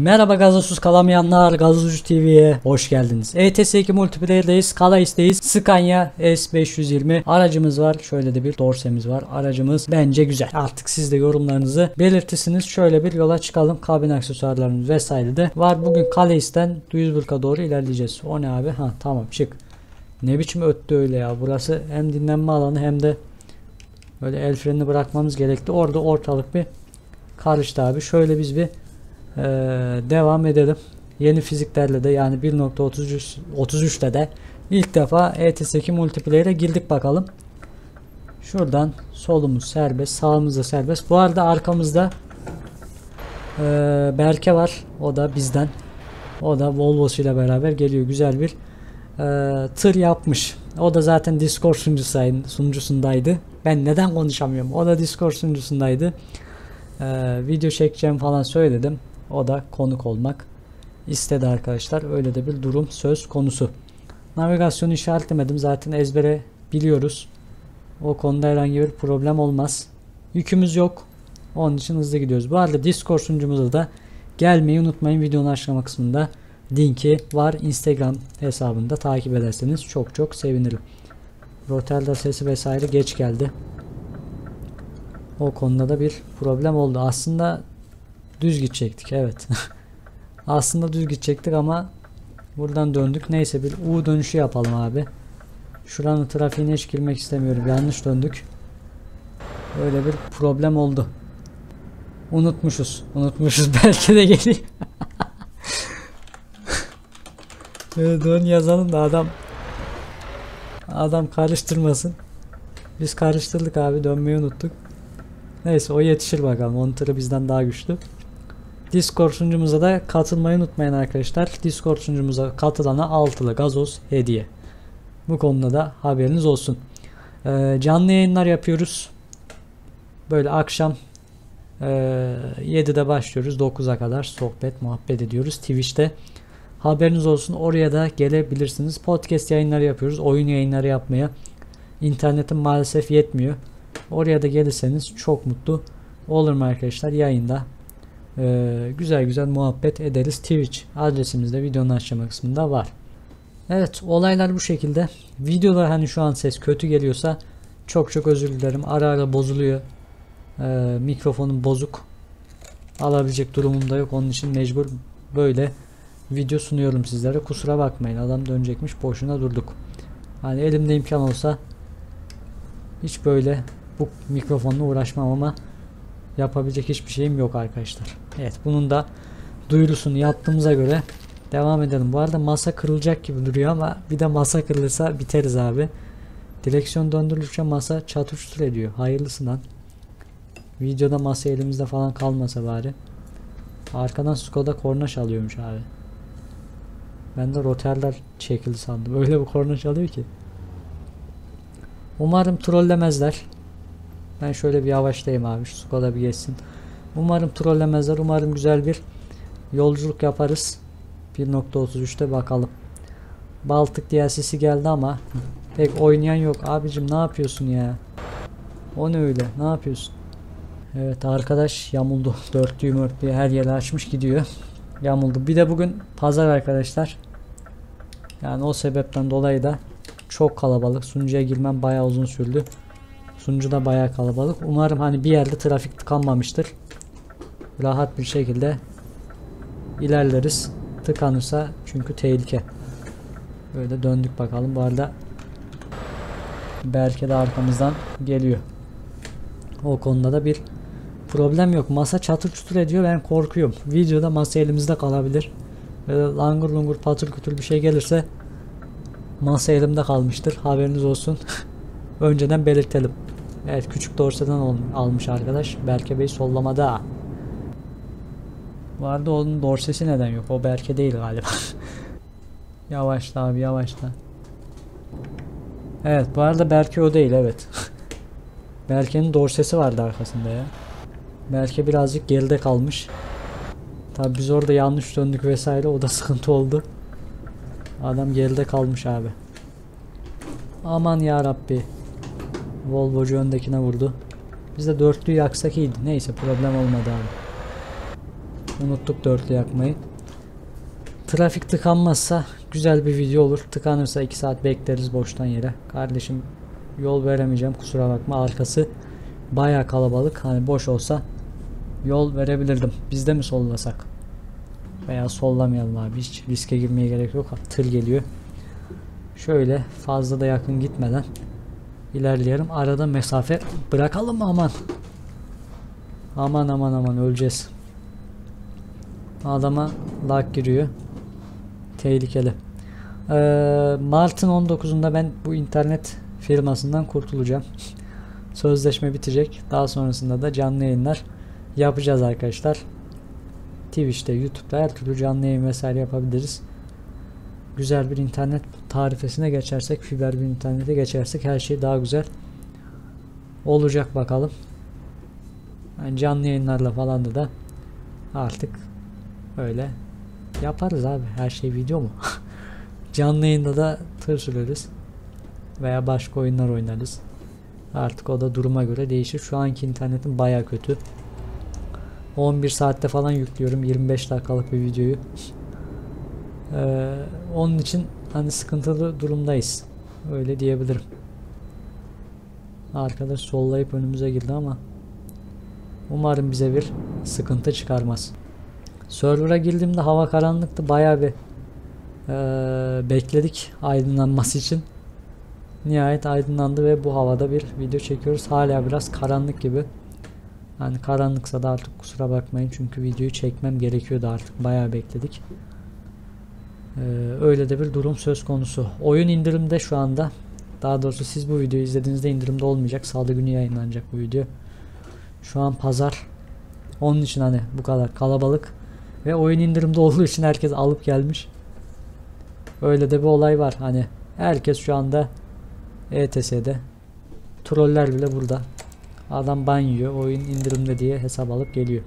Merhaba gazozsuz kalamayanlar Gazozucu TV'ye hoş geldiniz. ETS2 Multiplayer'dayız. Kalais'teyiz. Scania S520 aracımız var. Şöyle de bir dorsemiz var. Aracımız bence güzel. Artık siz de yorumlarınızı belirtirsiniz. Şöyle bir yola çıkalım. Kabin aksesuarlarımız vesaire de var. Bugün Kalais'ten Duisburg'a doğru ilerleyeceğiz. O ne abi? Ha tamam çık. Ne biçim öttü öyle ya. Burası hem dinlenme alanı hem de böyle el frenini bırakmamız gerekti. Orada ortalık bir karıştı abi. Şöyle biz bir ee, devam edelim. Yeni fiziklerle de yani 1.33 33'te de ilk defa ETS2 multiplayer'e girdik bakalım. Şuradan solumuz serbest, sağımız da serbest. Bu arada arkamızda e, Berke var. O da bizden. O da Volvo'su ile beraber geliyor. Güzel bir e, tır yapmış. O da zaten Discord sunucusaydı, sunucusundaydı. Ben neden konuşamıyorum? O da Discord sunucusundaydı. E, video çekeceğim falan söyledim. O da konuk olmak istedi arkadaşlar. Öyle de bir durum söz konusu. Navigasyonu işaretlemedim. Zaten ezbere biliyoruz. O konuda herhangi bir problem olmaz. Yükümüz yok. Onun için hızlı gidiyoruz. Bu arada Discord sunucumuza da gelmeyi unutmayın. Videonun açıklama kısmında linki var. Instagram hesabında takip ederseniz çok çok sevinirim. Rotelda sesi vesaire geç geldi. O konuda da bir problem oldu. Aslında Düz gidecektik evet. Aslında düz gidecektik ama buradan döndük. Neyse bir U dönüşü yapalım abi. Şuranın trafiğine hiç girmek istemiyorum. Yanlış döndük. Öyle bir problem oldu. Unutmuşuz. Unutmuşuz. Belki de geliyor. Dön yazalım da adam adam karıştırmasın. Biz karıştırdık abi. Dönmeyi unuttuk. Neyse o yetişir bakalım. Onun bizden daha güçlü. Discord sunucumuza da katılmayı unutmayın arkadaşlar. Discord sunucumuza katılana altılı gazoz hediye. Bu konuda da haberiniz olsun. Ee, canlı yayınlar yapıyoruz. Böyle akşam e, 7'de başlıyoruz. 9'a kadar sohbet muhabbet ediyoruz. Twitch'te haberiniz olsun. Oraya da gelebilirsiniz. Podcast yayınları yapıyoruz. Oyun yayınları yapmaya internetim maalesef yetmiyor. Oraya da gelirseniz çok mutlu olurum arkadaşlar. Yayında ee, güzel güzel muhabbet ederiz. Twitch adresimiz de videonun açıklama kısmında var. Evet olaylar bu şekilde. Videoda hani şu an ses kötü geliyorsa çok çok özür dilerim. Ara ara bozuluyor. Ee, mikrofonum bozuk. Alabilecek durumum da yok. Onun için mecbur böyle video sunuyorum sizlere. Kusura bakmayın. Adam dönecekmiş. Boşuna durduk. Hani elimde imkan olsa hiç böyle bu mikrofonla uğraşmam ama yapabilecek hiçbir şeyim yok arkadaşlar. Evet bunun da duyurusunu yaptığımıza göre devam edelim. Bu arada masa kırılacak gibi duruyor ama bir de masa kırılırsa biteriz abi. Direksiyon döndürülürken masa çatır çutur ediyor. Hayırlısından. Videoda masa elimizde falan kalmasa bari. Arkadan Skoda korna çalıyormuş abi. Ben de roterler çekildi sandım. Öyle bir korna çalıyor ki. Umarım trollemezler. Ben şöyle bir yavaşlayayım abi. Şu Skoda bir geçsin. Umarım trollemezler. Umarım güzel bir yolculuk yaparız. 1.33'te bakalım. Baltık DLC'si geldi ama pek oynayan yok. Abicim ne yapıyorsun ya? O ne öyle? Ne yapıyorsun? Evet arkadaş yamuldu. Dörtlüğü mörtlüğü her yeri açmış gidiyor. Yamuldu. Bir de bugün pazar arkadaşlar. Yani o sebepten dolayı da çok kalabalık. Sunucuya girmem bayağı uzun sürdü. Sunucu da bayağı kalabalık. Umarım hani bir yerde trafik tıkanmamıştır. Rahat bir şekilde ilerleriz. Tıkanırsa çünkü tehlike. Böyle döndük bakalım. Bu arada Berke de arkamızdan geliyor. O konuda da bir problem yok. Masa çatır çutur ediyor. Ben korkuyorum. Videoda masa elimizde kalabilir. Böyle langur lungur patır kütür bir şey gelirse masa elimde kalmıştır. Haberiniz olsun. Önceden belirtelim. Evet küçük dorsadan almış arkadaş. Berke Bey sollamada. Bu arada onun dorsesi neden yok? O Berke değil galiba. yavaşla abi yavaşla. Evet bu arada Berke o değil evet. Berke'nin dorsesi vardı arkasında ya. Berke birazcık geride kalmış. Tabi biz orada yanlış döndük vesaire o da sıkıntı oldu. Adam geride kalmış abi. Aman ya Rabbi. Volvo'cu öndekine vurdu. Biz de dörtlüyü yaksak iyiydi. Neyse problem olmadı abi. Unuttuk dörtlü yakmayı. Trafik tıkanmazsa güzel bir video olur. Tıkanırsa 2 saat bekleriz boştan yere. Kardeşim yol veremeyeceğim kusura bakma arkası baya kalabalık. Hani boş olsa yol verebilirdim. Biz de mi sollasak? Veya sollamayalım abi. Hiç riske girmeye gerek yok. Tır geliyor. Şöyle fazla da yakın gitmeden ilerleyelim. Arada mesafe bırakalım aman. Aman aman aman öleceğiz. Adama lag giriyor. Tehlikeli. Ee, Mart'ın 19'unda ben bu internet firmasından kurtulacağım. Sözleşme bitecek. Daha sonrasında da canlı yayınlar yapacağız arkadaşlar. Twitch'te, YouTube'da her türlü canlı yayın vesaire yapabiliriz. Güzel bir internet tarifesine geçersek, fiber bir internete geçersek her şey daha güzel olacak bakalım. Yani canlı yayınlarla falan da artık öyle yaparız abi. Her şey video mu? canlı yayında da tır süreriz. Veya başka oyunlar oynarız. Artık o da duruma göre değişir. Şu anki internetim baya kötü. 11 saatte falan yüklüyorum 25 dakikalık bir videoyu. Ee, onun için hani sıkıntılı durumdayız. Öyle diyebilirim. Arkadaş sollayıp önümüze girdi ama umarım bize bir sıkıntı çıkarmaz. Server'a girdiğimde hava karanlıktı. Bayağı bir ee, bekledik aydınlanması için. Nihayet aydınlandı ve bu havada bir video çekiyoruz. Hala biraz karanlık gibi. Yani karanlıksa da artık kusura bakmayın çünkü videoyu çekmem gerekiyordu artık. Bayağı bekledik. Ee, öyle de bir durum söz konusu. Oyun indirimde şu anda. Daha doğrusu siz bu videoyu izlediğinizde indirimde olmayacak. Salı günü yayınlanacak bu video. Şu an pazar. Onun için hani bu kadar kalabalık. Ve oyun indirimde olduğu için herkes alıp gelmiş. Öyle de bir olay var. Hani herkes şu anda ETS'de. Troller bile burada. Adam ban yiyor. Oyun indirimde diye hesap alıp geliyor.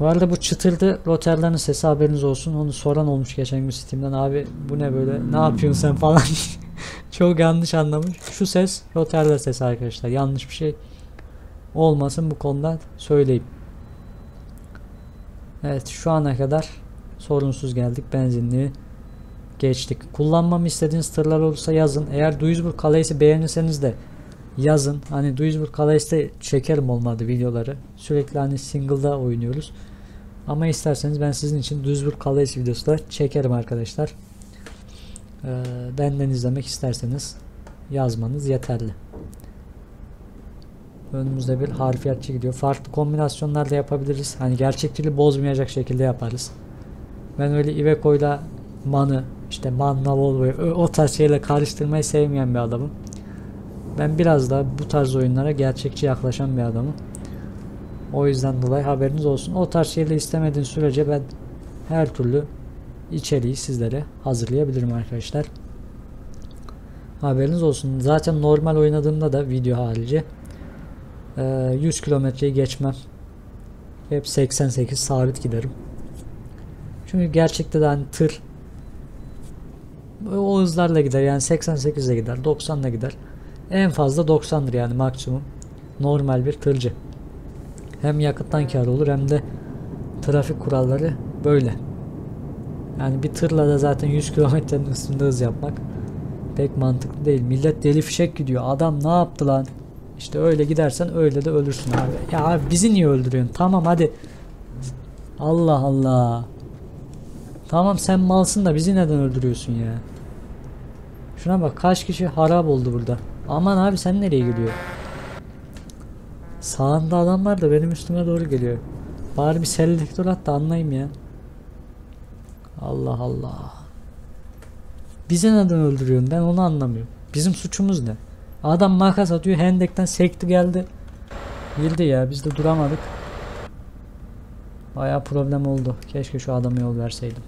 Bu arada bu çıtırdı roterlerin sesi haberiniz olsun. Onu soran olmuş geçen gün Steam'den. Abi bu ne böyle ne yapıyorsun sen falan. Çok yanlış anlamış. Şu ses roterler sesi arkadaşlar. Yanlış bir şey olmasın bu konuda söyleyeyim. Evet şu ana kadar sorunsuz geldik benzinliği geçtik. Kullanmamı istediğiniz tırlar olursa yazın. Eğer Duisburg Calais beğenirseniz de yazın. Hani Duisburg Calais'te çekerim olmadı videoları. Sürekli hani single'da oynuyoruz. Ama isterseniz ben sizin için Duisburg Calais videosu da çekerim arkadaşlar. Ee, benden izlemek isterseniz yazmanız yeterli. Önümüzde bir harfiyatçı gidiyor. Farklı kombinasyonlar da yapabiliriz. Hani gerçekçiliği bozmayacak şekilde yaparız. Ben öyle Iveco ile Man'ı işte Man'la Volvo'yu o tarz şeyle karıştırmayı sevmeyen bir adamım. Ben biraz daha bu tarz oyunlara gerçekçi yaklaşan bir adamım. O yüzden dolayı haberiniz olsun. O tarz şeyleri istemediğin sürece ben her türlü içeriği sizlere hazırlayabilirim arkadaşlar. Haberiniz olsun. Zaten normal oynadığımda da video harici 100 kilometreyi geçmem. Hep 88 sabit giderim. Çünkü gerçekte de hani tır o hızlarla gider yani 88 ile gider 90 ile gider. En fazla 90'dır yani maksimum. Normal bir tırcı. Hem yakıttan kar olur hem de trafik kuralları böyle. Yani bir tırla da zaten 100 kilometrenin üstünde hız yapmak pek mantıklı değil. Millet deli fişek gidiyor. Adam ne yaptı lan? İşte öyle gidersen öyle de ölürsün abi. Ya abi bizi niye öldürüyorsun? Tamam hadi. Allah Allah. Tamam sen malsın da bizi neden öldürüyorsun ya? Şuna bak kaç kişi harap oldu burada. Aman abi sen nereye gidiyor? Sağında adam var da benim üstüme doğru geliyor. Bari bir selektör at da anlayayım ya. Allah Allah. Bize neden öldürüyorsun ben onu anlamıyorum. Bizim suçumuz ne? Adam makas atıyor hendekten sekti geldi. Girdi ya biz de duramadık. Baya problem oldu. Keşke şu adamı yol verseydim.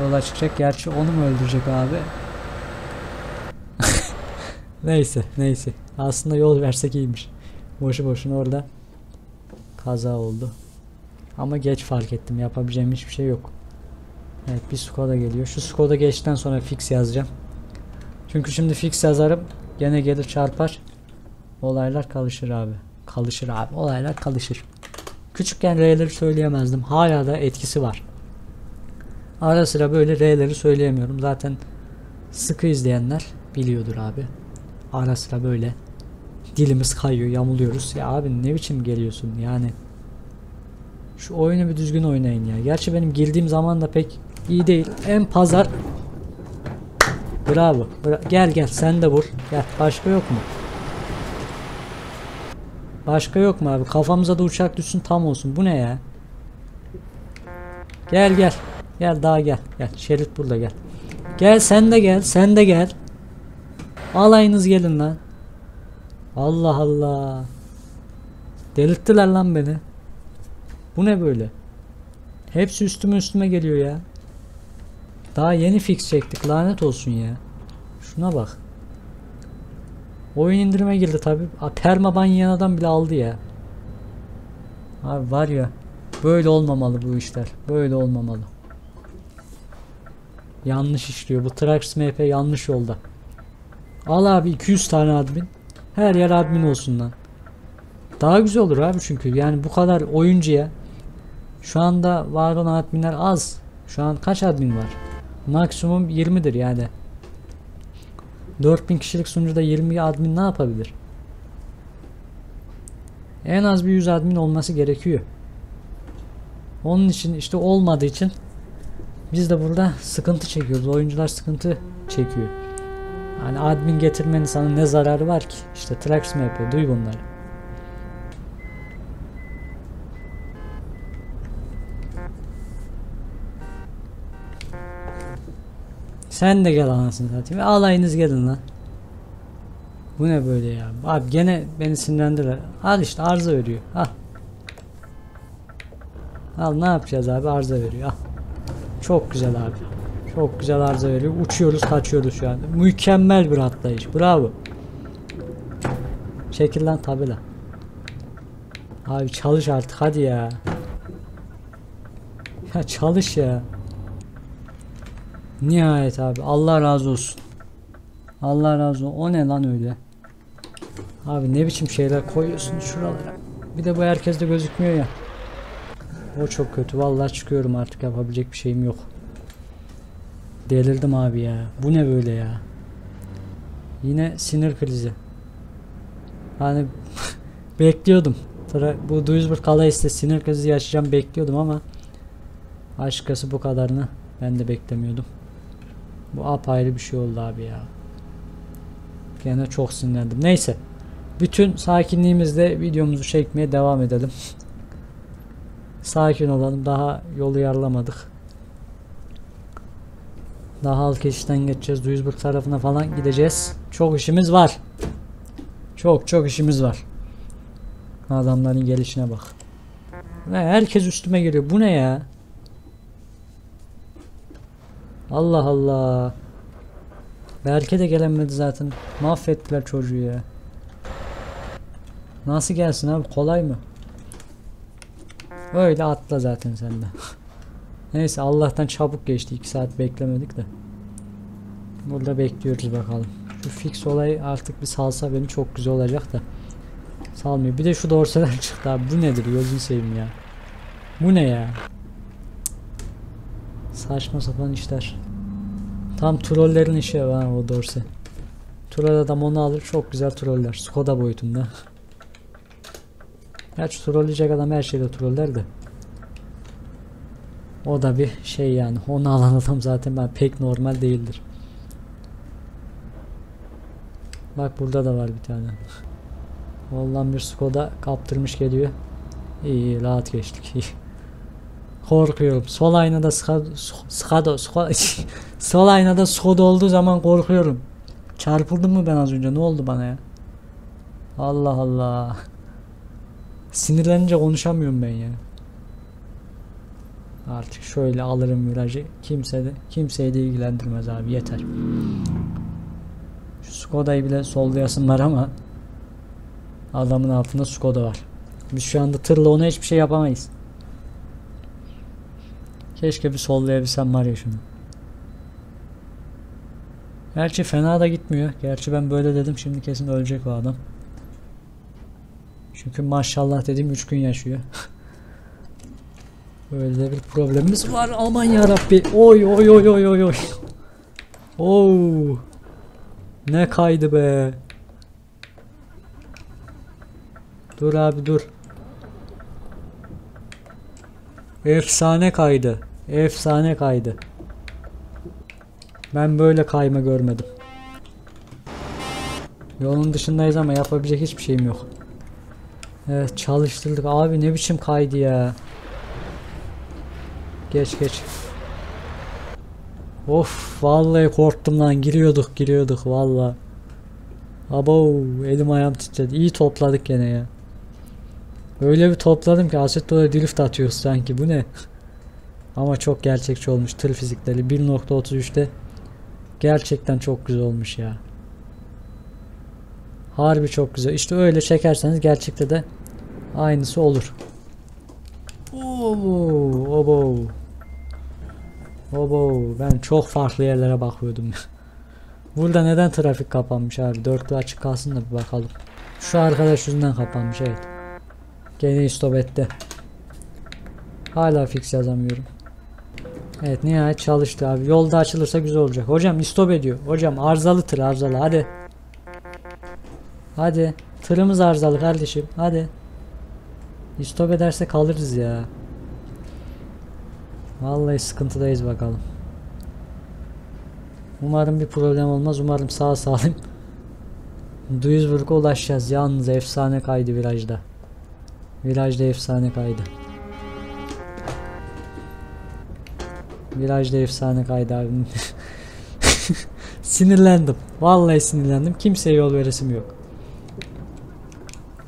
Yola çıkacak. Gerçi onu mu öldürecek abi? Neyse neyse. Aslında yol versek iyiymiş. Boşu boşuna orada kaza oldu. Ama geç fark ettim. Yapabileceğim hiçbir şey yok. Evet bir Skoda geliyor. Şu Skoda geçtikten sonra fix yazacağım. Çünkü şimdi fix yazarım. Gene gelir çarpar. Olaylar kalışır abi. Kalışır abi. Olaylar kalışır. Küçükken R'leri söyleyemezdim. Hala da etkisi var. Ara sıra böyle R'leri söyleyemiyorum. Zaten sıkı izleyenler biliyordur abi. Ara sıra böyle dilimiz kayıyor, yamuluyoruz. Ya abi ne biçim geliyorsun yani. Şu oyunu bir düzgün oynayın ya. Gerçi benim girdiğim zaman da pek iyi değil. En pazar Bravo. Bra- gel gel sen de vur. Gel. Başka yok mu? Başka yok mu abi? Kafamıza da uçak düşsün tam olsun. Bu ne ya? Gel gel. Gel daha gel. Gel. Şerit burada gel. Gel sen de gel. Sen de gel. Alayınız gelin lan. Allah Allah. Delirttiler lan beni. Bu ne böyle? Hepsi üstüme üstüme geliyor ya. Daha yeni fix çektik lanet olsun ya. Şuna bak. Oyun indirime girdi tabi. Permaban yiyen adam bile aldı ya. Abi var ya. Böyle olmamalı bu işler. Böyle olmamalı. Yanlış işliyor. Bu Trax MP yanlış yolda. Al abi 200 tane admin. Her yer admin olsun lan. Daha güzel olur abi çünkü. Yani bu kadar oyuncuya. Şu anda var olan adminler az. Şu an kaç admin var? Maksimum 20'dir yani. 4000 kişilik sunucuda 20 admin ne yapabilir? En az bir 100 admin olması gerekiyor. Onun için işte olmadığı için biz de burada sıkıntı çekiyoruz. Oyuncular sıkıntı çekiyor. Hani admin getirmenin sana ne zararı var ki? İşte Trax MP duy bunları. Sen de gel anasını satayım. Alayınız gelin lan. Bu ne böyle ya? Abi gene beni sinirlendiler. Al işte arıza veriyor. Al. Al ne yapacağız abi? Arıza veriyor. Al. Çok güzel abi. Çok güzel arıza veriyor. Uçuyoruz kaçıyoruz şu an. Mükemmel bir atlayış. Bravo. Çekil lan tabela. Abi çalış artık hadi ya. Ya çalış ya. Nihayet abi. Allah razı olsun. Allah razı olsun. O ne lan öyle? Abi ne biçim şeyler koyuyorsun şuralara. Bir de bu herkeste gözükmüyor ya. O çok kötü. Vallahi çıkıyorum artık yapabilecek bir şeyim yok. Delirdim abi ya. Bu ne böyle ya? Yine sinir krizi. Hani bekliyordum. Tra- Bu Duisburg Kalais'te sinir krizi yaşayacağım bekliyordum ama Açıkçası bu kadarını ben de beklemiyordum. Bu apayrı bir şey oldu abi ya. Gene çok sinirlendim. Neyse. Bütün sakinliğimizle videomuzu çekmeye devam edelim. Sakin olalım. Daha yolu yarlamadık. Daha halk geçişten geçeceğiz. Duisburg tarafına falan gideceğiz. Çok işimiz var. Çok çok işimiz var. Adamların gelişine bak. Ve herkes üstüme geliyor. Bu ne ya? Allah Allah. Berke de gelemedi zaten. Mahvettiler çocuğu ya. Nasıl gelsin abi kolay mı? Öyle atla zaten sen de. Neyse Allah'tan çabuk geçti 2 saat beklemedik de. Burada bekliyoruz bakalım. Şu fix olay artık bir salsa beni çok güzel olacak da. Salmıyor. Bir de şu dorseler çıktı abi. Bu nedir? Gözünü seveyim ya. Bu ne ya? Saçma sapan işler. Tam trollerin işi ha o dorse. Troll adam onu alır çok güzel troller. Skoda boyutunda. Gerçi trolleyecek adam her şeyde troller de. O da bir şey yani. Onu alan adam zaten ben pek normal değildir. Bak burada da var bir tane. Ondan bir Skoda kaptırmış geliyor. İyi, iyi rahat geçtik. iyi. Korkuyorum. Sol aynada Skado, Skado, Skado- sol aynada Skoda olduğu zaman korkuyorum. Çarpıldım mı ben az önce? Ne oldu bana ya? Allah Allah. Sinirlenince konuşamıyorum ben ya. Artık şöyle alırım virajı. Kimse de kimseyi de ilgilendirmez abi yeter. Şu Skoda'yı bile sollayasın var ama adamın altında Skoda var. Biz şu anda tırla ona hiçbir şey yapamayız. Keşke bir sollayabilsem var ya şunu. Gerçi fena da gitmiyor. Gerçi ben böyle dedim şimdi kesin ölecek o adam. Çünkü maşallah dedim 3 gün yaşıyor. Böyle bir problemimiz var. Aman yarabbi. Oy oy oy oy oy oy. Oo. Ne kaydı be. Dur abi dur. Efsane kaydı. Efsane kaydı. Ben böyle kayma görmedim. Yolun dışındayız ama yapabilecek hiçbir şeyim yok. Evet çalıştırdık. Abi ne biçim kaydı ya. Geç geç. Of vallahi korktum lan giriyorduk giriyorduk valla. Abo elim ayağım titredi. İyi topladık gene ya. Öyle bir topladım ki aset dolayı drift atıyoruz sanki bu ne? Ama çok gerçekçi olmuş tır fizikleri 1.33'te gerçekten çok güzel olmuş ya. Harbi çok güzel. İşte öyle çekerseniz gerçekte de aynısı olur. Oo, obo. Obo. Ben çok farklı yerlere bakıyordum. Burada neden trafik kapanmış abi? Dörtlü açık kalsın da bir bakalım. Şu arkadaş yüzünden kapanmış evet. Gene stop etti. Hala fix yazamıyorum. Evet nihayet çalıştı abi. Yolda açılırsa güzel olacak. Hocam stop ediyor. Hocam arızalı tır arızalı hadi. Hadi. Tırımız arızalı kardeşim. Hadi. Stop ederse kalırız ya. Vallahi sıkıntıdayız bakalım. Umarım bir problem olmaz. Umarım sağ salim Duisburg'a ulaşacağız. Yalnız efsane kaydı virajda. Virajda efsane kaydı. Virajda efsane kaydı abi. sinirlendim. Vallahi sinirlendim. Kimseye yol veresim yok.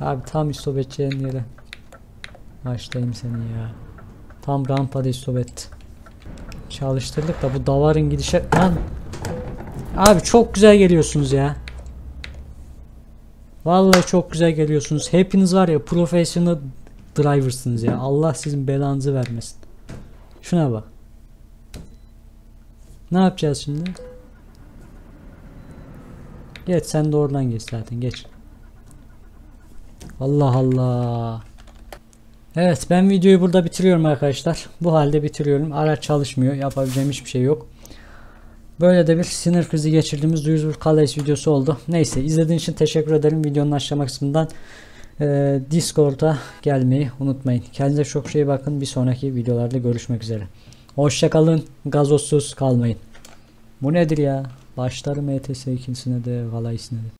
Abi tam istop edeceğin yere. Başlayayım seni ya. Tam rampada etti. Çalıştırdık da bu davarın gidişe... Lan! Abi çok güzel geliyorsunuz ya. Vallahi çok güzel geliyorsunuz. Hepiniz var ya professional driversınız ya. Allah sizin belanızı vermesin. Şuna bak. Ne yapacağız şimdi? Geç sen de oradan geç zaten geç. Allah Allah. Evet ben videoyu burada bitiriyorum arkadaşlar. Bu halde bitiriyorum. Araç çalışmıyor. Yapabileceğim hiçbir şey yok. Böyle de bir sinir krizi geçirdiğimiz Duisburg Calais videosu oldu. Neyse izlediğiniz için teşekkür ederim. Videonun aşağıma kısmından e, Discord'a gelmeyi unutmayın. Kendinize çok şey bakın. Bir sonraki videolarda görüşmek üzere. Hoşçakalın. Gazozsuz kalmayın. Bu nedir ya? Başlarım ETS ikincisine de Calais'ine de.